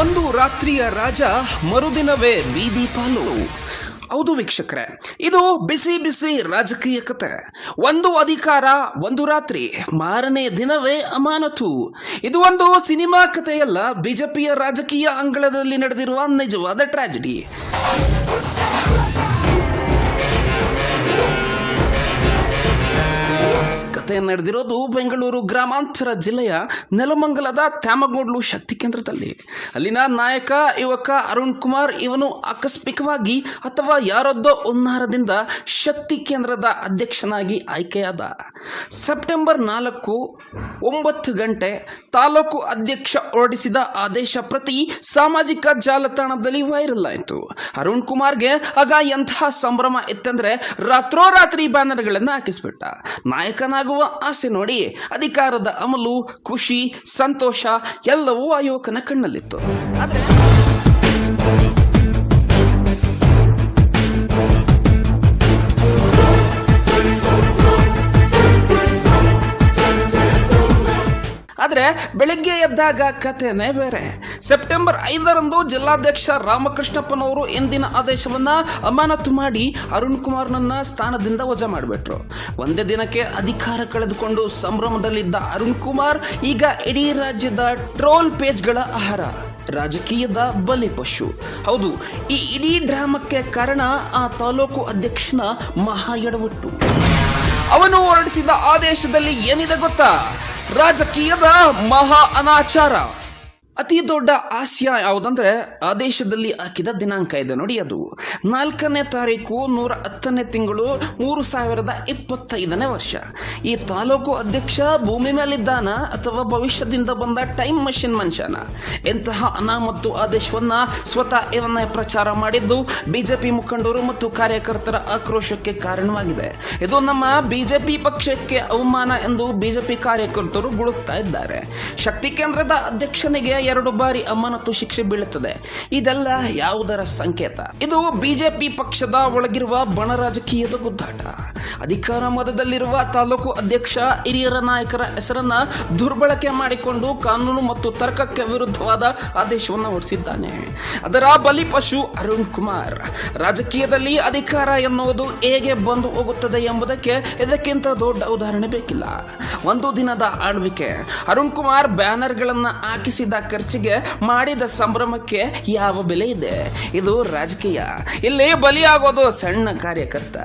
ಒಂದು ರಾತ್ರಿಯ ರಾಜ, ಮರುದಿನವೇ ಬೀದಿ ಪಾಲು. ಹೌದು ವೀಕ್ಷಕರೇ, ಇದು ಬಿಸಿ ಬಿಸಿ ರಾಜಕೀಯ ಕತೆ. ಒಂದು ಅಧಿಕಾರ, ಒಂದು ರಾತ್ರಿ, ಮಾರನೇ ದಿನವೇ ಅಮಾನತು. ಇದು ಒಂದು ಸಿನಿಮಾ ಕಥೆಯಲ್ಲ ಬಿಜೆಪಿಯ ರಾಜಕೀಯ ಅಂಗಳದಲ್ಲಿ ನಡೆದಿರುವ ನಿಜವಾದ ಟ್ರಾಜಿಡಿ. ಕತೆ ನಡೆದಿರೋದು ಬೆಂಗಳೂರು ಗ್ರಾಮಾಂತರ ಜಿಲ್ಲೆಯ ನೆಲಮಂಗಲದ ತ್ಯಾಮಗೋಡ್ಲು ಶಕ್ತಿ ಕೇಂದ್ರದಲ್ಲಿ. ಅಲ್ಲಿನ ನಾಯಕ, ಯುವಕ ಅರುಣ್ ಕುಮಾರ್ ಇವನು ಆಕಸ್ಮಿಕವಾಗಿ ಅಥವಾ ಯಾರದ್ದೋ ಉನ್ನಾರದಿಂದ ಶಕ್ತಿ ಕೇಂದ್ರದ ಅಧ್ಯಕ್ಷನಾಗಿ ಆಯ್ಕೆಯಾದ. ಸೆಪ್ಟೆಂಬರ್ ನಾಲ್ಕು, ಒಂಬತ್ತು ಗಂಟೆ ತಾಲೂಕು ಅಧ್ಯಕ್ಷ ಹೊರಡಿಸಿದ ಆದೇಶ ಪ್ರತಿ ಸಾಮಾಜಿಕ ಜಾಲತಾಣದಲ್ಲಿ ವೈರಲ್ ಆಯಿತು. ಅರುಣ್ ಕುಮಾರ್ಗೆ ಆಗ ಎಂತಹ ಸಂಭ್ರಮ ಇತ್ತಂದ್ರೆ ರಾತ್ರೋರಾತ್ರಿ ಬ್ಯಾನರ್ಗಳನ್ನು ಹಾಕಿಸ್ಬಿಟ್ಟ. ನಾಯಕನಾಗುವ ಆಸೆ ನೋಡಿ ಅಧಿಕಾರದ ಅಮಲು ಖುಷಿ ಸಂತೋಷ ಎಲ್ಲವೂ ಆ ಯುವಕನ ಕಣ್ಣಲ್ಲಿತ್ತು. ಆದ್ರೆ ಆದರೆ ಬೆಳಗ್ಗೆ ಎದ್ದಾಗ ಕಥೆನೇ ಬೇರೆ. ಸೆಪ್ಟೆಂಬರ್ ಐದರಂದು ಜಿಲ್ಲಾಧ್ಯಕ್ಷ ರಾಮಕೃಷ್ಣಪ್ಪನವರು ಎಂದಿನ ಆದೇಶವನ್ನ ಅಮಾನತು ಮಾಡಿ ಅರುಣ್ ಕುಮಾರ್ನನ್ನ ಸ್ಥಾನದಿಂದ ವಜಾ ಮಾಡಿಬಿಟ್ರು. ಒಂದೇ ದಿನಕ್ಕೆ ಅಧಿಕಾರ ಕಳೆದುಕೊಂಡು ಸಂಭ್ರಮದಲ್ಲಿದ್ದ ಅರುಣ್ ಕುಮಾರ್ ಈಗ ಇಡೀ ರಾಜ್ಯದ ಟ್ರೋಲ್ ಪೇಜ್ಗಳ ಆಹಾರ, ರಾಜಕೀಯದ ಬಲಿಪಶು ಹೌದು, ಈ ಇಡೀ ಡ್ರಾಮಕ್ಕೆ ಕಾರಣ ಆ ತಾಲೂಕು ಅಧ್ಯಕ್ಷನ ಮಹಾ ಎಡವಟ್ಟು ಅವನು ಹೊರಡಿಸಿದ ಆದೇಶದಲ್ಲಿ ಏನಿದೆ ಗೊತ್ತಾ? ರಾಜಕೀಯದ ಮಹಾ ಅನಾಚಾರ ಅತಿ ದೊಡ್ಡ ಹಾಸ್ಯ ಯಾವುದಂದ್ರೆ ಆದೇಶದಲ್ಲಿ ಹಾಕಿದ ದಿನಾಂಕ ಇದೆ ನೋಡಿ ಅದು. ನಾಲ್ಕನೇ ತಾರೀಕು ನೂರ ಹತ್ತನೇ ತಿಂಗಳು ಮೂರು ಸಾವಿರದ ಇಪ್ಪತ್ತೈದನೇ ವರ್ಷ. ಈ ತಾಲೂಕು ಅಧ್ಯಕ್ಷ ಭೂಮಿ ಮೇಲಿದ್ದಾನ ಅಥವಾ ಭವಿಷ್ಯದಿಂದ ಬಂದ ಟೈಮ್ ಮಷಿನ್ ಮನುಷ್ಯನ? ಎಂತಹ ಅನಾಮತ್ತು ಆದೇಶವನ್ನ ಸ್ವತಃ ಇವನ್ನೇ ಪ್ರಚಾರ ಮಾಡಿದ್ದು ಬಿಜೆಪಿ ಮುಖಂಡರು ಮತ್ತು ಕಾರ್ಯಕರ್ತರ ಆಕ್ರೋಶಕ್ಕೆ ಕಾರಣವಾಗಿದೆ. ಇದು ನಮ್ಮ ಬಿಜೆಪಿ ಪಕ್ಷಕ್ಕೆ ಅವಮಾನ ಎಂದು ಬಿಜೆಪಿ ಕಾರ್ಯಕರ್ತರು ಗುಡುಕ್ತಾ ಇದ್ದಾರೆ. ಶಕ್ತಿ ಕೇಂದ್ರದ ಅಧ್ಯಕ್ಷನಿಗೆ ಎರಡು ಬಾರಿ ಅಮಾನತು ಶಿಕ್ಷೆ ಬೀಳುತ್ತದೆ. ಇದೆಲ್ಲ ಯಾವುದರ ಸಂಕೇತ? ಇದು ಬಿಜೆಪಿ ಪಕ್ಷದ ಒಳಗಿರುವ ಬಣ ರಾಜಕೀಯದ ಗುದ್ದಾಟ. ಅಧಿಕಾರ ಮದದಲ್ಲಿರುವ ತಾಲೂಕು ಅಧ್ಯಕ್ಷ, ಹಿರಿಯರ ನಾಯಕರ ಹೆಸರನ್ನ ದುರ್ಬಳಕೆ ಮಾಡಿಕೊಂಡು ಕಾನೂನು ಮತ್ತು ತರ್ಕಕ್ಕೆ ವಿರುದ್ಧವಾದ ಆದೇಶವನ್ನು ಹೊರಡಿಸಿದ್ದಾನೆ. ಅದರ ಬಲಿಪಶು ಅರುಣ್ ಕುಮಾರ್. ರಾಜಕೀಯದಲ್ಲಿ ಅಧಿಕಾರ ಎನ್ನುವುದು ಹೇಗೆ ಬಂದು ಹೋಗುತ್ತದೆ ಎಂಬುದಕ್ಕೆ ಇದಕ್ಕಿಂತ ದೊಡ್ಡ ಉದಾಹರಣೆ ಬೇಕಿಲ್ಲ. ಒಂದು ದಿನದ ಆಳ್ವಿಕೆ. ಅರುಣ್ ಕುಮಾರ್ ಬ್ಯಾನರ್ಗಳನ್ನ ಹಾಕಿಸಿದ ಖರ್ಚಿಗೆ ಮಾಡಿದ ಸಂಭ್ರಮಕ್ಕೆ ಯಾವ ಬೆಲೆ ಇದೆ? ಇದು ರಾಜಕೀಯ. ಇಲ್ಲಿ ಬಲಿಯಾಗೋದು ಸಣ್ಣ ಕಾರ್ಯಕರ್ತ.